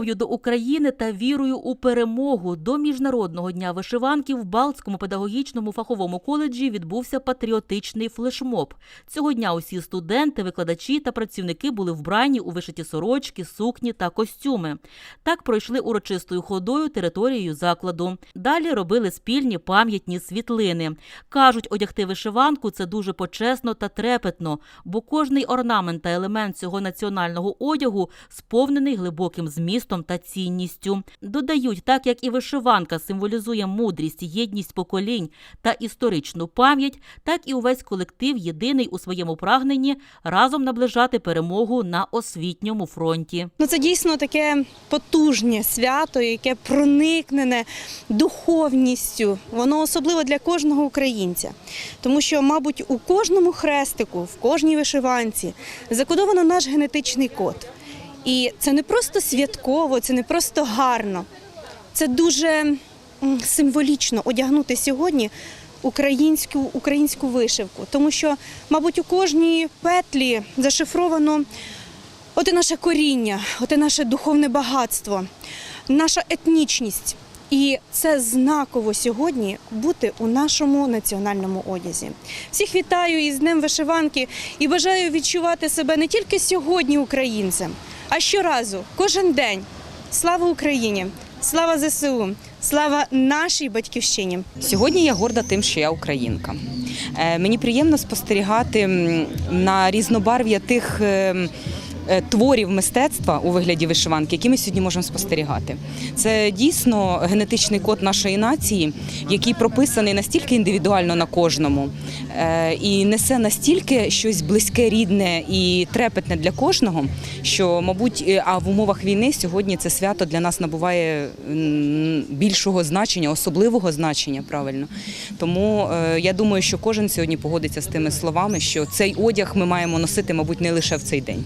любов'ю до України та вірою у перемогу до міжнародного дня вишиванки в Балтському педагогічному фаховому коледжі відбувся патріотичний флешмоб. Цього дня усі студенти, викладачі та працівники були вбрані у вишиті сорочки, сукні та костюми. Так пройшли урочистою ходою територією закладу. Далі робили спільні пам'ятні світлини. Кажуть, одягти вишиванку це дуже почесно та трепетно, бо кожний орнамент та елемент цього національного одягу сповнений глибоким змістом та цінністю. Додають, так як і вишиванка символізує мудрість, єдність поколінь та історичну пам'ять, так і увесь колектив єдиний у своєму прагненні разом наближати перемогу на освітньому фронті. Ну, це дійсно таке потужне свято, яке проникнене духовністю. Воно особливо для кожного українця. Тому що, мабуть, у кожному хрестику, в кожній вишиванці закодовано наш генетичний код. І це не просто святково, це не просто гарно. Це дуже символічно одягнути сьогодні українську, українську вишивку. Тому що, мабуть, у кожній петлі зашифровано Оте наше коріння, оте наше духовне багатство, наша етнічність. І це знаково сьогодні бути у нашому національному одязі. Всіх вітаю із Днем Вишиванки і бажаю відчувати себе не тільки сьогодні українцем, а щоразу, кожен день. Слава Україні! Слава ЗСУ! Слава нашій батьківщині! Сьогодні я горда тим, що я українка. Е, Мені приємно спостерігати на різнобарв'я тих. Е, Творів мистецтва у вигляді вишиванки, які ми сьогодні можемо спостерігати, це дійсно генетичний код нашої нації, який прописаний настільки індивідуально на кожному е, і несе настільки щось близьке, рідне і трепетне для кожного, що, мабуть, е, а в умовах війни сьогодні це свято для нас набуває більшого значення, особливого значення. Правильно, тому я думаю, що кожен сьогодні погодиться з тими словами, що цей одяг ми маємо носити, мабуть, не лише в цей день.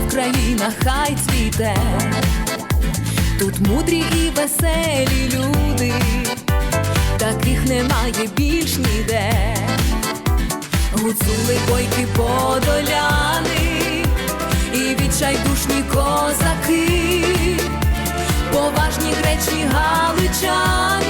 Моя Вкраїна хай цвіте, тут мудрі і веселі люди, таких немає більш ніде. Гуцули бойки подоляни і відчайдушні козаки, поважні гречні галичани,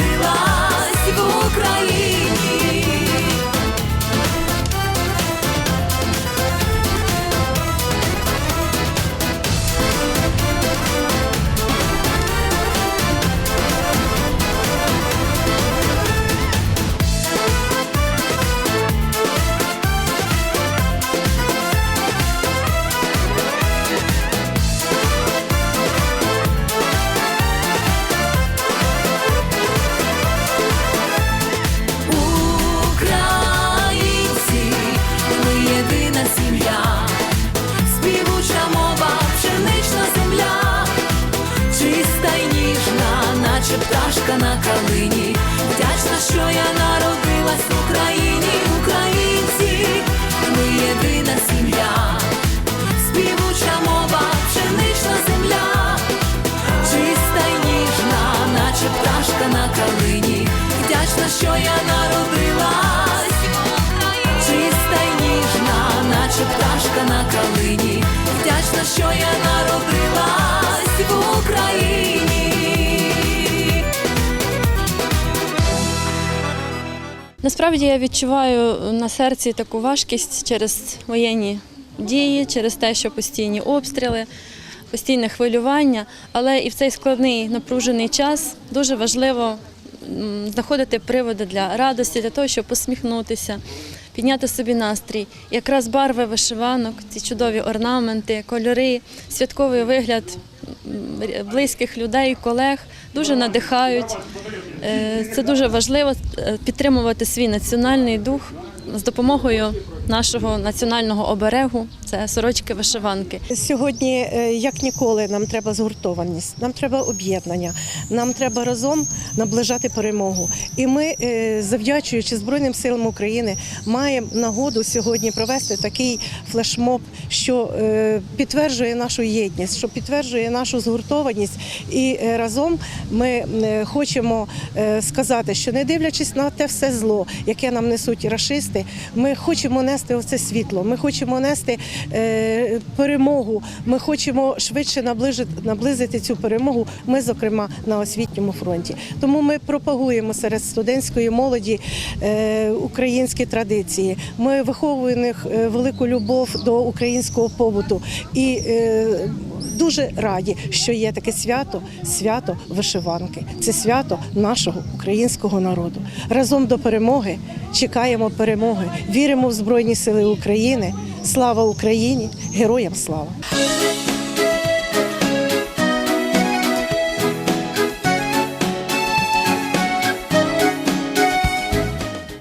що я народилась в Україні. Насправді я відчуваю на серці таку важкість через воєнні дії, через те, що постійні обстріли, постійне хвилювання. Але і в цей складний напружений час дуже важливо знаходити приводи для радості, для того, щоб посміхнутися, підняти собі настрій. Якраз барви вишиванок, ці чудові орнаменти, кольори, святковий вигляд близьких людей, колег дуже надихають. Е, Це дуже важливо е, підтримувати свій національний дух з допомогою нашого національного оберегу. Це сорочки вишиванки. Сьогодні, е, як ніколи, нам треба згуртованість, нам треба об'єднання, нам треба разом наближати перемогу. І ми, е, завдячуючи Збройним силам України, маємо нагоду сьогодні провести такий флешмоб, що е, підтверджує нашу єдність, що підтверджує нашу згуртованість. І разом ми хочемо сказати, що не дивлячись на те все зло, яке нам несуть рашисти, ми хочемо нести оце світло. Ми хочемо нести е, перемогу. Ми хочемо швидше наближити, наблизити цю перемогу. Ми, зокрема, на освітньому фронті. Тому ми пропагуємо серед студентської молоді е, українські традиції. Ми виховуємо них е, велику любов до українського побуту і е, дуже раді, що є таке свято свято вишиванки. Це свято нашого українського народу. Разом до перемоги чекаємо перемоги. Віримо в Збройні Сили України. Слава Україні! Героям слава!